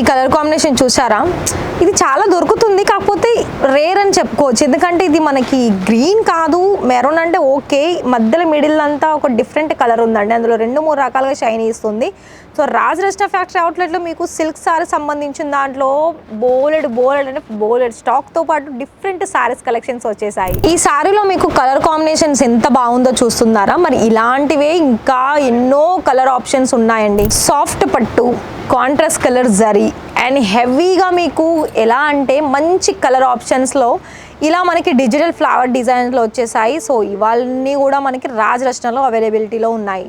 ఈ colour combination చూసారా? ఇది చాలా దొరుకుతుంది కాకపోతే రేర్ అని చెప్పుకోవచ్చు. ఎందుకంటే ఇది మనకి గ్రీన్ కాదు మెరూన్ అంటే ఓకే. మధ్యలో మిడిల్ అంతా ఒక డిఫరెంట్ కలర్ ఉందండి. అందులో రెండు మూడు రకాలుగా షైన్ ఇస్తుంది సో రాజ్ రెస్టా ఫ్యాక్టరీ అవుట్లెట్లో మీకు సిల్క్ సారీ సంబంధించిన దాంట్లో బోలెడ్ బోలెడ్ అంటే బోలెడ్ స్టాక్తో పాటు డిఫరెంట్ సారీస్ కలెక్షన్స్ వచ్చేసాయి. ఈ సారీలో మీకు కలర్ కాంబినేషన్స్ ఎంత బాగుందో చూస్తున్నారా? మరి ఇలాంటివే ఇంకా ఎన్నో కలర్ ఆప్షన్స్ ఉన్నాయండి. సాఫ్ట్ పట్టు కాంట్రాస్ట్ కలర్ జరీ అండ్ హెవీగా మీకు ఎలా అంటే మంచి కలర్ ఆప్షన్స్లో ఇలా మనకి డిజిటల్ ఫ్లవర్ డిజైన్స్లో వచ్చేసాయి. సో ఇవన్నీ కూడా మనకి రాజ్ రచనలో అవైలబిలిటీలో ఉన్నాయి.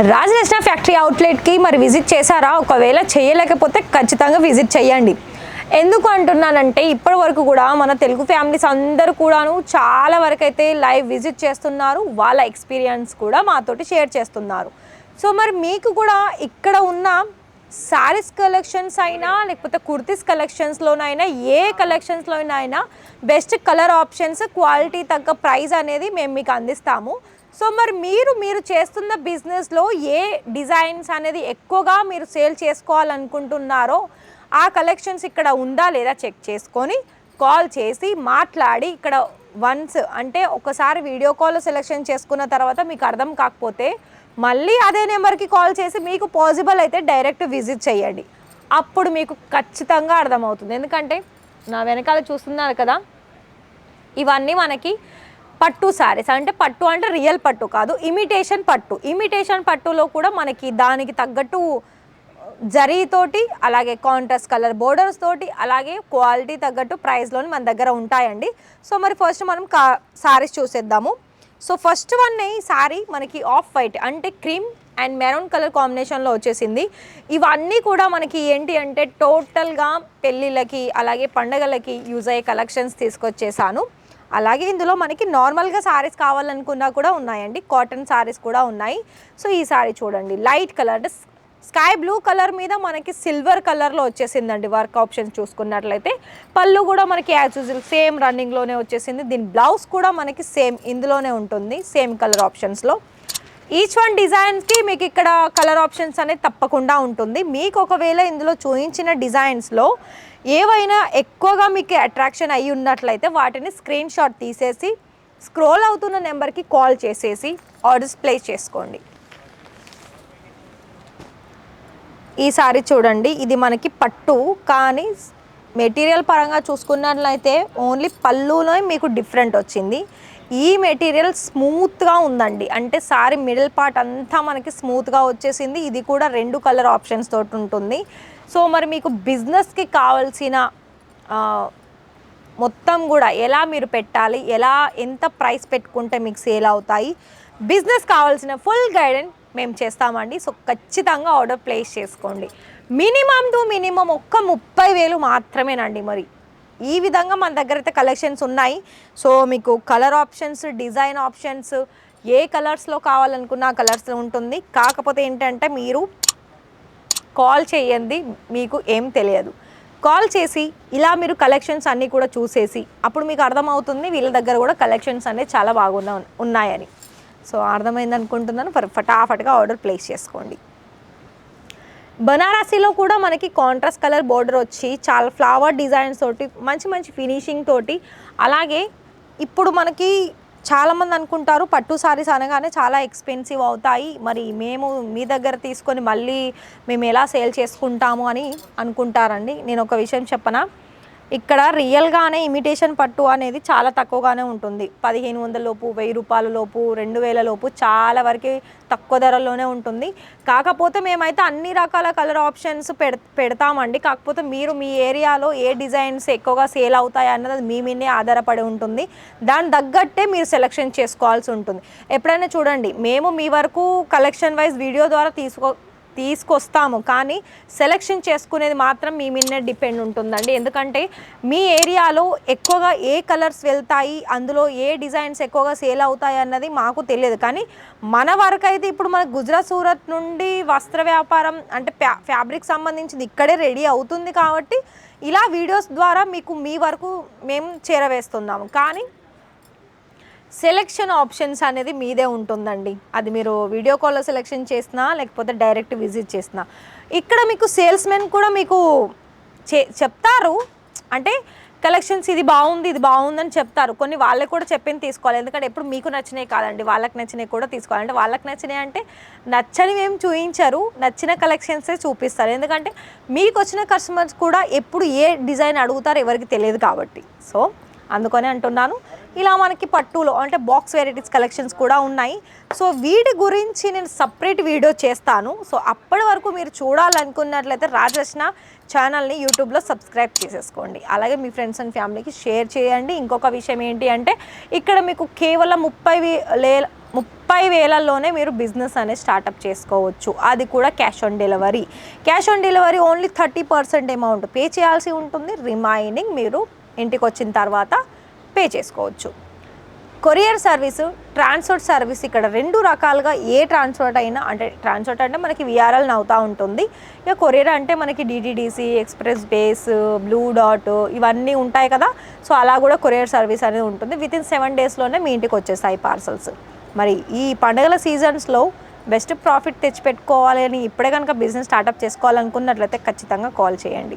అండి ఫ్యాక్టరీ అవుట్లెట్కి మరి విజిట్ చేశారా? ఒకవేళ చేయలేకపోతే ఖచ్చితంగా విజిట్ చేయండి. ఎందుకు అంటున్నానంటే ఇప్పటి వరకు కూడా మన తెలుగు ఫ్యామిలీస్ అందరూ కూడాను చాలా వరకు అయితే లైవ్ విజిట్ చేస్తున్నారు. వాళ్ళ ఎక్స్పీరియన్స్ కూడా మాతోటి షేర్ చేస్తున్నారు. సో మరి మీకు కూడా ఇక్కడ ఉన్న శారీస్ కలెక్షన్స్ అయినా లేకపోతే కుర్తీస్ కలెక్షన్స్లోనైనా ఏ కలెక్షన్స్లోనైనా బెస్ట్ కలర్ ఆప్షన్స్ క్వాలిటీ తగ్గ ప్రైస్ అనేది మేము మీకు అందిస్తాము. సో మరి మీరు మీరు చేస్తున్న బిజినెస్లో ఏ డిజైన్స్ అనేది ఎక్కువగా మీరు సేల్ చేసుకోవాలనుకుంటున్నారో ఆ కలెక్షన్స్ ఇక్కడ ఉందా లేదా చెక్ చేసుకొని కాల్ చేసి మాట్లాడి ఇక్కడ వన్స్ అంటే ఒకసారి వీడియో కాల్ సెలెక్షన్ చేసుకున్న తర్వాత మీకు అర్థం కాకపోతే మళ్ళీ అదే నెంబర్కి కాల్ చేసి మీకు పాసిబుల్ అయితే డైరెక్ట్ విజిట్ చేయండి. అప్పుడు మీకు ఖచ్చితంగా అర్థమవుతుంది. ఎందుకంటే నా వెనకాల చూస్తున్నారు కదా ఇవన్నీ మనకి పట్టు శారీస్. అంటే పట్టు అంటే రియల్ పట్టు కాదు ఇమిటేషన్ పట్టు. ఇమిటేషన్ పట్టులో కూడా మనకి దానికి తగ్గట్టు జరీతోటి అలాగే కాంట్రాస్ట్ కలర్ బోర్డర్స్ తోటి అలాగే క్వాలిటీ తగ్గట్టు ప్రైస్లోని మన దగ్గర ఉంటాయండి. సో మరి ఫస్ట్ మనం కా శారీస్ చూసేద్దాము. సో ఫస్ట్ వన్ ఈ శారీ మనకి ఆఫ్ వైట్ అంటే క్రీమ్ అండ్ మెరూన్ కలర్ కాంబినేషన్లో వచ్చేసింది. ఇవన్నీ కూడా మనకి ఏంటి అంటే టోటల్గా పెళ్ళిళ్ళకి అలాగే పండగలకి యూజ్ అయ్యే కలెక్షన్స్ తీసుకొచ్చేసాను. అలాగే ఇందులో మనకి నార్మల్గా సారీస్ కావాలనుకున్నా కూడా ఉన్నాయండి. కాటన్ సారీస్ కూడా ఉన్నాయి. సో ఈ సారీ చూడండి. లైట్ కలర్ అంటే స్కై బ్లూ కలర్ మీద మనకి సిల్వర్ కలర్లో వచ్చేసిందండి వర్క్ ఆప్షన్స్ చూసుకున్నట్లయితే. పళ్ళు కూడా మనకి యాజ్ యూజువల్ సేమ్ రన్నింగ్లోనే వచ్చేసింది. దీని బ్లౌజ్ కూడా మనకి సేమ్ ఇందులోనే ఉంటుంది సేమ్ కలర్ ఆప్షన్స్లో. ఈచ్ వన్ డిజైన్స్కి మీకు ఇక్కడ కలర్ ఆప్షన్స్ అనేది తప్పకుండా ఉంటుంది. మీకు ఒకవేళ ఇందులో చూపించిన డిజైన్స్లో ఏవైనా ఎక్కువగా మీకు అట్రాక్షన్ అయ్యి ఉన్నట్లయితే వాటిని స్క్రీన్ షాట్ తీసేసి స్క్రోల్ అవుతున్న నెంబర్కి కాల్ చేసేసి ఆర్డర్స్ ప్లేస్ చేసుకోండి. ఈసారి చూడండి ఇది మనకి పట్టు. కానీ మెటీరియల్ పరంగా చూసుకున్నట్లయితే ఓన్లీ పళ్ళులో మీకు డిఫరెంట్ వచ్చింది. ఈ మెటీరియల్ స్మూత్గా ఉందండి. అంటే సారీ మిడిల్ పార్ట్ అంతా మనకి స్మూత్గా వచ్చేసింది. ఇది కూడా రెండు కలర్ ఆప్షన్స్ తోటి ఉంటుంది. సో మరి మీకు బిజినెస్కి కావాల్సిన మొత్తం కూడా ఎలా మీరు పెట్టాలి? ఎలా ఎంత ప్రైస్ పెట్టుకుంటే మీకు సేల్ అవుతాయి? బిజినెస్ కావాల్సిన ఫుల్ గైడెన్స్ మేము చేస్తామండి. సో ఖచ్చితంగా ఆర్డర్ ప్లేస్ చేసుకోండి. మినిమం టు మినిమం ఒక్క ముప్పై వేలు మాత్రమేనండి మరి. ఈ విధంగా మన దగ్గర అయితే కలెక్షన్స్ ఉన్నాయి. సో మీకు కలర్ ఆప్షన్స్ డిజైన్ ఆప్షన్స్ ఏ కలర్స్లో కావాలనుకున్న కలర్స్ ఉంటుంది. కాకపోతే ఏంటంటే మీరు కాల్ చేయండి మీకు ఏం తెలియదు. కాల్ చేసి ఇలా మీరు కలెక్షన్స్ అన్నీ కూడా చూసేసి అప్పుడు మీకు అర్థమవుతుంది వీళ్ళ దగ్గర కూడా కలెక్షన్స్ అనేవి చాలా బాగున్నా ఉన్నాయని. సో అర్థమైంది అనుకుంటున్నాను ఫటాఫట్గా ఆర్డర్ ప్లేస్ చేసుకోండి. బనారసీలో కూడా మనకి కాంట్రాస్ట్ కలర్ బోర్డర్ వచ్చి చాలా ఫ్లవర్ డిజైన్స్ తోటి మంచి మంచి ఫినిషింగ్ తోటి అలాగే ఇప్పుడు మనకి చాలామంది అనుకుంటారు పట్టు సారీస్ అనగానే చాలా ఎక్స్పెన్సివ్ అవుతాయి. మరి మేము మీ దగ్గర తీసుకొని మళ్ళీ మేము ఎలా సేల్ చేసుకుంటాము అని అనుకుంటారండి. నేను ఒక విషయం చెప్పనా? ఇక్కడ రియల్గానే ఇమిటేషన్ పట్టు అనేది చాలా తక్కువగానే ఉంటుంది. పదిహేను వందల లోపు వెయ్యి రూపాయల లోపు రెండు వేల లోపు చాలా వరకు తక్కువ ధరలోనే ఉంటుంది. కాకపోతే మేమైతే అన్ని రకాల కలర్ ఆప్షన్స్ పెడ పెడతామండి. కాకపోతే మీరు మీ ఏరియాలో ఏ డిజైన్స్ ఎక్కువగా సేల్ అవుతాయి అన్నది మీ మీదే ఆధారపడి ఉంటుంది. దాని తగ్గట్టే మీరు సెలెక్షన్ చేసుకోవాల్సి ఉంటుంది. ఎప్పుడైనా చూడండి మేము మీ వరకు కలెక్షన్ వైజ్ వీడియో ద్వారా తీసుకో తీసుకొస్తాము. కానీ సెలెక్షన్ చేసుకునేది మాత్రం మీ మీదనే డిపెండ్ ఉంటుందండి. ఎందుకంటే మీ ఏరియాలో ఎక్కువగా ఏ కలర్స్ వెళ్తాయి అందులో ఏ డిజైన్స్ ఎక్కువగా సేల్ అవుతాయి అన్నది మాకు తెలియదు. కానీ మన వరకు అయితే ఇప్పుడు మన గుజరాత్ సూరత్ నుండి వస్త్ర వ్యాపారం అంటే ఫ్యా ఫ్యాబ్రిక్ సంబంధించింది ఇక్కడే రెడీ అవుతుంది కాబట్టి ఇలా వీడియోస్ ద్వారా మీకు మీ వరకు మేము చేరవేస్తున్నాము. కానీ సెలెక్షన్ ఆప్షన్స్ అనేది మీదే ఉంటుందండి. అది మీరు వీడియో కాల్లో సెలెక్షన్ చేసినా లేకపోతే డైరెక్ట్ విజిట్ చేసినా. ఇక్కడ మీకు సేల్స్ మెన్ కూడా మీకు చే చెప్తారు. అంటే కలెక్షన్స్ ఇది బాగుంది ఇది బాగుందని చెప్తారు. కొన్ని వాళ్ళకి కూడా చెప్పింది తీసుకోవాలి. ఎందుకంటే ఎప్పుడు మీకు నచ్చినాయి కాదండి. వాళ్ళకి నచ్చినవి కూడా తీసుకోవాలి. అంటే వాళ్ళకి నచ్చినాయి అంటే నచ్చనివి ఏం చూపించరు నచ్చిన కలెక్షన్సే చూపిస్తారు. ఎందుకంటే మీకు వచ్చిన కస్టమర్స్ కూడా ఎప్పుడు ఏ డిజైన్ అడుగుతారో ఎవరికి తెలియదు కాబట్టి. సో అందుకని అంటున్నాను. ఇలా మనకి పట్టులో అంటే బాక్స్ వెరైటీస్ కలెక్షన్స్ కూడా ఉన్నాయి. సో వీటి గురించి నేను సపరేట్ వీడియో చేస్తాను. సో అప్పటి వరకు మీరు చూడాలనుకున్నట్లయితే రాజరచన ఛానల్ని యూట్యూబ్లో సబ్స్క్రైబ్ చేసేసుకోండి. అలాగే మీ ఫ్రెండ్స్ అండ్ ఫ్యామిలీకి షేర్ చేయండి. ఇంకొక విషయం ఏంటి అంటే ఇక్కడ మీకు కేవలం ముప్పై వే- లే- ముప్పై వేలల్లోనే మీరు బిజినెస్ అనేది స్టార్టప్ చేసుకోవచ్చు. అది కూడా cash on delivery cash on delivery only thirty percent amount pay చేయాల్సి ఉంటుంది. రిమైనింగ్ మీరు ఇంటికి వచ్చిన తర్వాత పే చేసుకోవచ్చు. కొరియర్ సర్వీసు ట్రాన్స్పోర్ట్ సర్వీస్ ఇక్కడ రెండు రకాలుగా ఏ ట్రాన్స్పోర్ట్ అయినా అంటే ట్రాన్స్పోర్ట్ అంటే మనకి విఆర్ఎల్ అవుతూ ఉంటుంది. ఇక కొరియర్ అంటే మనకి డిటీడీసీ ఎక్స్ప్రెస్ బేస్ బ్లూ డాట్ ఇవన్నీ ఉంటాయి కదా. సో అలా కూడా కొరియర్ సర్వీస్ అనేది ఉంటుంది. విత్ ఇన్ సెవెన్ డేస్లోనే మీ ఇంటికి వచ్చేస్తాయి పార్సల్స్ మరి ఈ పండుగల సీజన్స్లో బెస్ట్ ప్రాఫిట్ తెచ్చిపెట్టుకోవాలి అని ఇప్పుడే కనుక బిజినెస్ స్టార్టప్ చేసుకోవాలనుకున్నట్లయితే ఖచ్చితంగా కాల్ చేయండి.